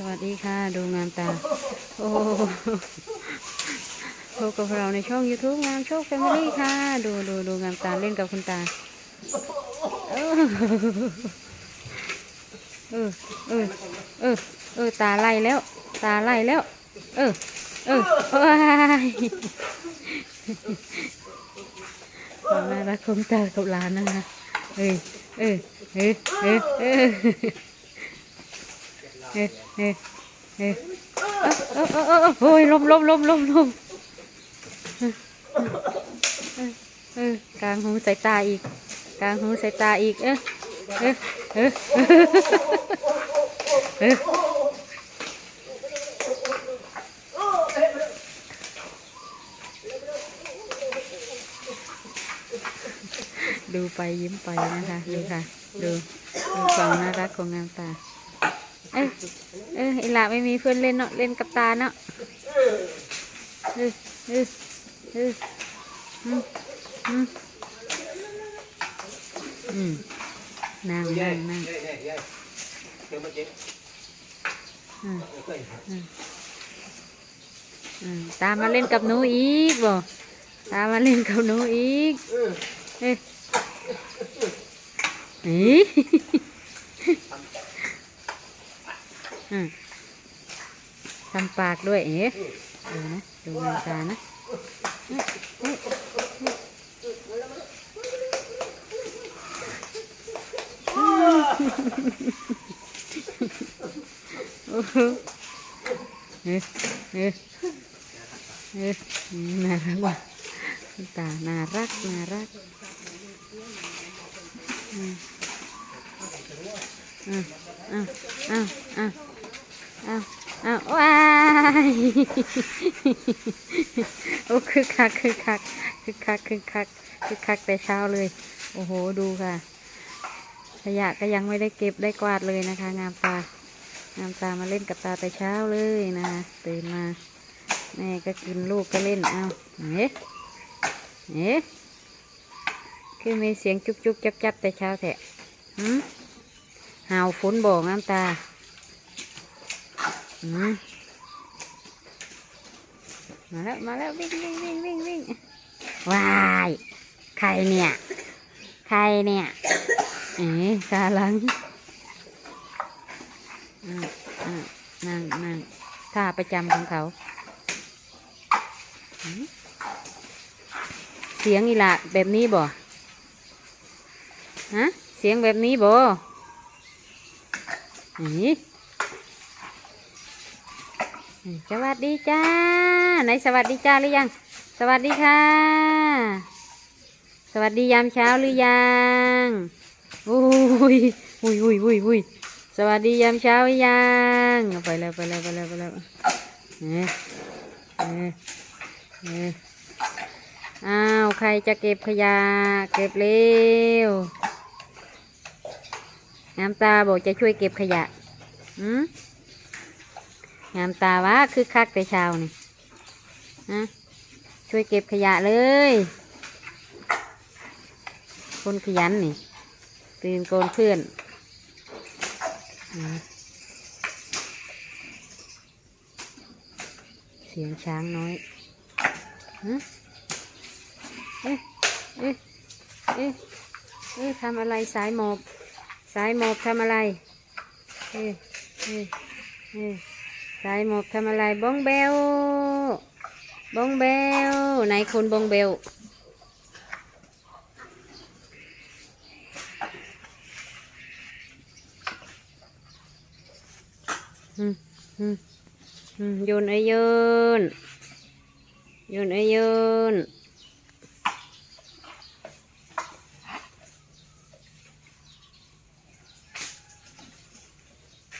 สวัสดีค่ะ ดูงามตา โอ้พบกับเราในช่อง YouTube งามโชคแฟมิลี่ค่ะ ดูดูดูงามตาเล่นกับคุณตา เออ เออ เออ เออ เออ ตาไล่แล้ว ตาไล่แล้ว เออ เออว้ายความน่ารักของตากับหลานนะคะ เออ เออ เออ เออ เออเออเออเออเออเออเออเออโอ้ยลมลมลมลมลมเออเออเออกลางหูสายตาอีก กลางหูสายตาอีก เออเออเออเออดูไปยิ้มไปนะคะ ดูค่ะ ดูดูความน่ารักของงามตา เอ้ยเออไอหลาไม่มีเพื่อนเล่นเนาะเล่นกับตาเนาะเออเออเอออืมอืมอืมนั่งนั่งนั่งอืมอืมอืมตามมาเล่นกับหนูอีกบ่ตามมาเล่นกับหนูอีกเอ้ยอีอืม ทำปากด้วยเอ๊ะดูนะ ดูงานตานะเอ๊ะเอ๊ะเอ๊ะน่ารักว่ะตาน่ารัก น่ารักอืมอืมอะอะ อ้าวอ้าวว้ายโอ้คือคักคือคักคือคักคือคักคือคักแต่เช้าเลย โอ้โหดูค่ะ ขยะก็ยังไม่ได้เก็บได้กวาดเลยนะคะ งามตางามตามาเล่นกับตาแต่เช้าเลยนะคะตื่นมาแม่ก็กินลูกก็เล่นเอาเอ๊ะเอ๊ะคือมีเสียงจุกจุกจับจับแต่เช้าแท้หืมหาวฝนบอกงามตา มาแล้วมาแล้ววิ่งวิ่งวิ่งวิ่งวิ่งว้ายใครเนี่ยใครเนี่ยเอ๋กาลังอ่าอ่านั่งนั่งท่าประจำของเขา เสียงอีหละแบบนี้บ่ฮะเสียงแบบนี้บ่เอ๋อืม สวัสดีจ้าไหนสวัสดีจ้าหรือยัง สวัสดีค่ะ สวัสดียามเช้าหรือยังอุ้ยอุ้ยอุ้ยอุ้ยอุ้ยสวัสดียามเช้าหรือยังไปแล้วไปแล้วไปแล้วไปแล้วเอ๊ะเอ๊ะเอ๊ะอ้าวใครจะเก็บขยะเก็บเร็วน้ำตาบอกจะช่วยเก็บขยะอืม งามตาวะคือคักแต่เช้านี่นะช่วยเก็บขยะเลย คนขยันนี่ ตื่นโกนเพื่อนเสียงช้างน้อยเอ๊ะเอ๊ะเอ๊ะเอ๊ะทำอะไรสายหมอบ สายหมอบทำอะไร เอ๊ะเอ๊ะเอ๊ะ สายหมกทำอะไรบ้องเบลบ้องเบลไหนคนบ้องเบลอืมอืมอืมโยนไอ้โยนโยนไอ้โยน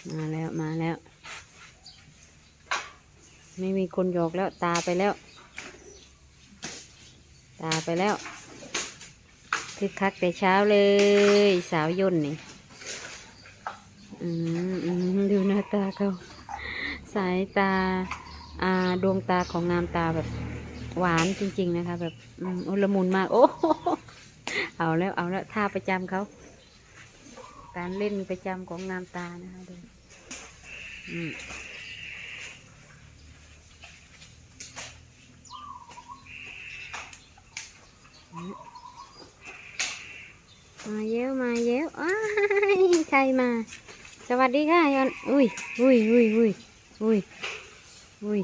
มาแล้ว มาแล้ว ไม่มีคนหยอกแล้วตาไปแล้ว ตาไปแล้วคือคักแต่เช้าเลย สาวย่นนี่อืมอืมดูหน้าตาเขาสายตา อ่าดวงตาของงามตาแบบ หวานจริง ๆ นะคะ แบบอืมโอลมุนมาก โอ้โหเอาแล้วเอาแล้วท่าประจำเขาการเล่นประจำของงามตานะคะดูอืม มาเยอะมาเยอะอ้ายใครมา สวัสดีค่ะยอนอุ้ยอุ้ยอุ้ยอุ้ยอุ้ยอุ้ย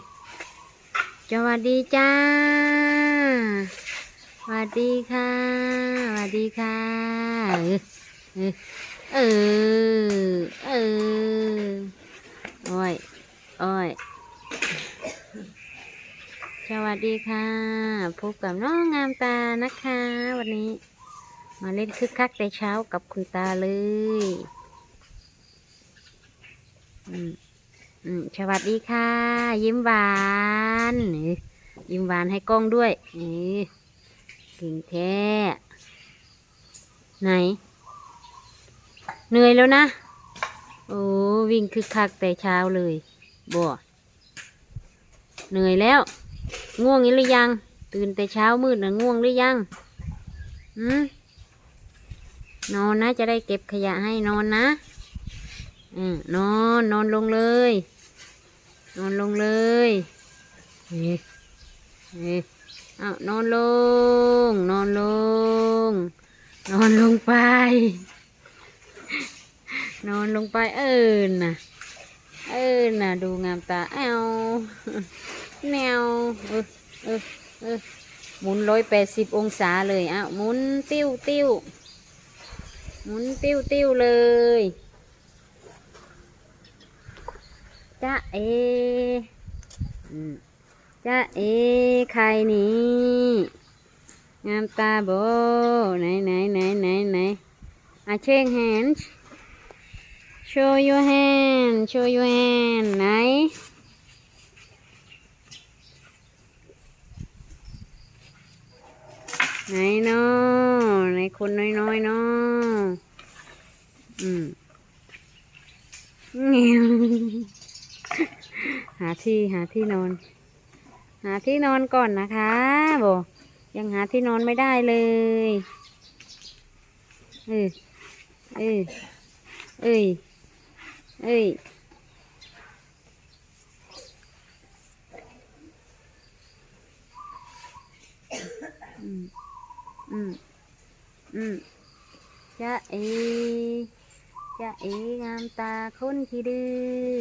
สวัสดีจ้าสวัสดีค่ะสวัสดีค่ะเออเออเออเออโอ้ยโอ้ย สวัสดีค่ะ พบกับน้องงามตานะคะ วันนี้ มาเล่นคึกคักแต่เช้ากับคุณตาเลย อืมอืมสวัสดีค่ะ ยิ้มหวานยิ้มหวานให้กล้องด้วยนี่เก่งแท้ไหน เหนื่อยแล้วนะ โอ้วิ่งคึกคักแต่เช้าเลยบ่เหนื่อยแล้ว ง่วงอีกหรือยัง ตื่นแต่เช้ามืดนะง่วงหรือยังอืมนอนนะ จะได้เก็บขยะให้นอนนะอืมนอนนอนลงเลย นอนลงเลยเฮ้ยเฮ้ยเอานอนลง นอนลง นอนลงไป นอนลงไปเอินน่ะ เอินน่ะ ดูงามตาแอว แนวเออเออเออหมุนร้อยแปดสิบองศาเลยอ้าวหมุนติ้วติ้วหมุนติ้วติ้วเลยจ้าเอจ้าเอใครนี่งามตาโบไหนไหนไหนไหนไหนอะเช็คแฮน show your hand show your hand ไหน ไหนเนาะไหนคนน้อยๆเนาะอืมเงี้ยหาที่หาที่นอน หาที่นอนก่อนนะคะโบยังหาที่นอนไม่ได้เลยเออเออเอ้ยเอ้ย อืมอืมจะเอจะเองามตาคนที่ดื้อ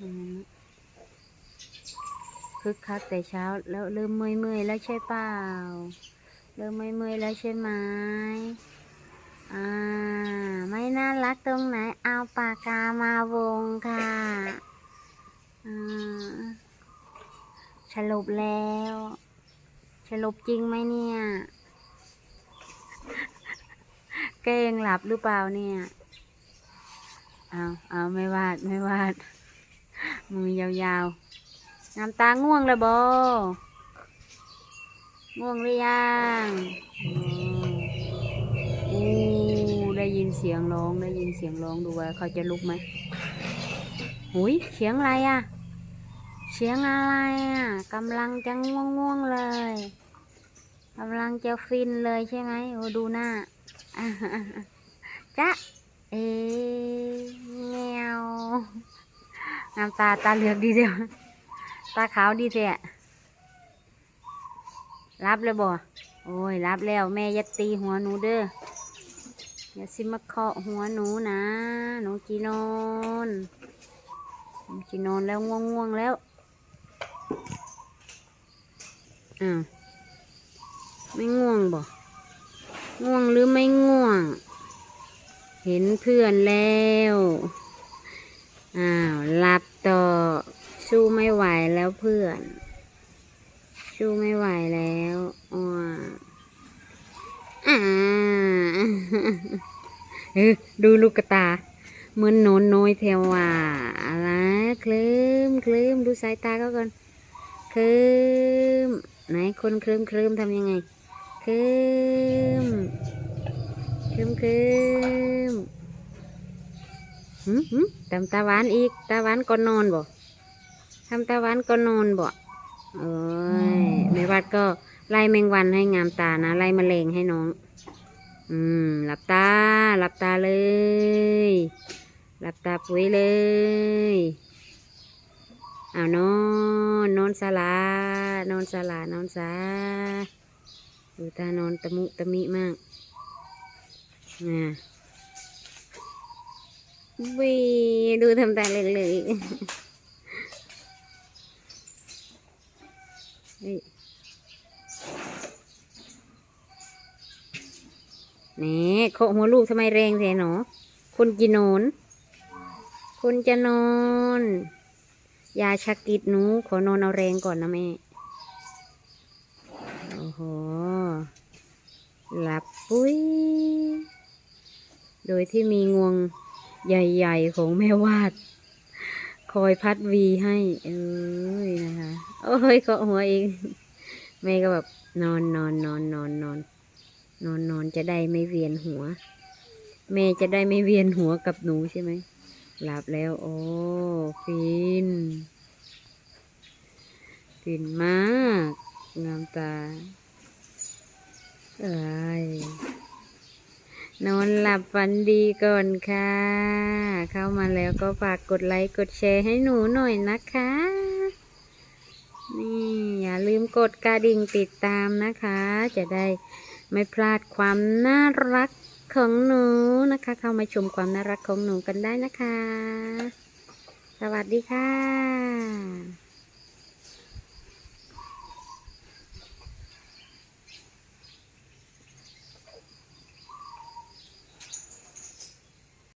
อืมคึกคักแต่เช้าแล้วเริ่มเมื่อยเมื่อยๆแล้วใช่เปล่า เริ่มเมื่อยเมื่อยๆแล้วใช่ไหมอ่า ไม่น่ารักตรงไหน เอาปากกามาวงค่ะอ่าสรุปแล้ว สรุปจริงไหมเนี่ย เก้งหลับหรือเปล่าเนี่ยเอาเอาไม่วาดไม่วาด มือยาวๆ น้ำตาง่วงเลยบอง่วงหรือยังอืมอู้ได้ยินเสียงร้องได้ยินเสียงร้องดูว่าเขาจะลุกไหมหุยเสียงอะไรอะเสียงอะไรอะกำลังจะง่วงง่วงๆเลยกำลังจะฟินเลยใช่ไหมโอ้ดูหน้าจ๊ะเอแมวน้ำตาตาเหลือกดีเดียวตาขาวดีเสียรับเลยบ่โอ้ยรับแล้วแม่ยัดตีหัวหนูเด้ออย่าสิมาเคาะหัวหนูนะ หนูจีนอนหนูจีนอนแล้วง่วงๆแล้ว อ้าวไม่ง่วงบ่ง่วงหรือไม่ง่วง เห็นเพื่อนแล้ว อ้าวหลับต่อ สู้ไม่ไหวแล้วเพื่อน สู้ไม่ไหวแล้วอ้วอ่าเออดูลูกกระตา เหมือนโนนน้อยเทว่าอะไรเคลิ้มเคลิ้มดูสายตาเขาก่อน คลิ้มไหนคนเคลิ้มเคลิ้มทำยังไงเคลิ้มเคลิ้มเคลิ้มหืมหืมทำตาหวานอีก ตาหวานก่อนนอนบ่ทำตาหวานก่อนนอนบ่เอ้ยแม่วัดก็ไล่แมงวันให้งามตานะไล่แมลงให้น้อง อืม หลับตา หลับตาเลย หลับตาปุ๋ยเลย เอานอนนอนสลานอนสลานอนสาดูตานอนตะมุตะมิมากน่ะวิดูทำตาเลยเลยนี่โคหัวลูกทำไมแรงแท้หนอคุณกินนอนคุณจะนอน ยาชักกิดหนู ขอนอนเอาแรงก่อนนะแม่ โอ้โห หลับปุ้ย โดยที่มีงวงใหญ่ๆ ของแม่วาด คอยพัดวีให้ เอ้ยนะคะ โอ้ยเกาะหัวเอง แม่ก็แบบนอนนอนนอนนอนนอนนอนนอนจะได้ไม่เวียนหัว แม่จะได้ไม่เวียนหัวกับหนูใช่ไหม หลับแล้ว โอ้ฟิน ฟินมาก งามตาเอ้ยนอนหลับฝันดีก่อนค่ะ เข้ามาแล้วก็ฝากกดไลค์กดแชร์ให้หนูหน่อยนะคะ นี่อย่าลืมกดกระดิ่งติดตามนะคะ จะได้ไม่พลาดความน่ารัก ของหนูนะคะ เข้ามาชมความน่ารักของหนูกันได้นะคะ สวัสดีค่ะ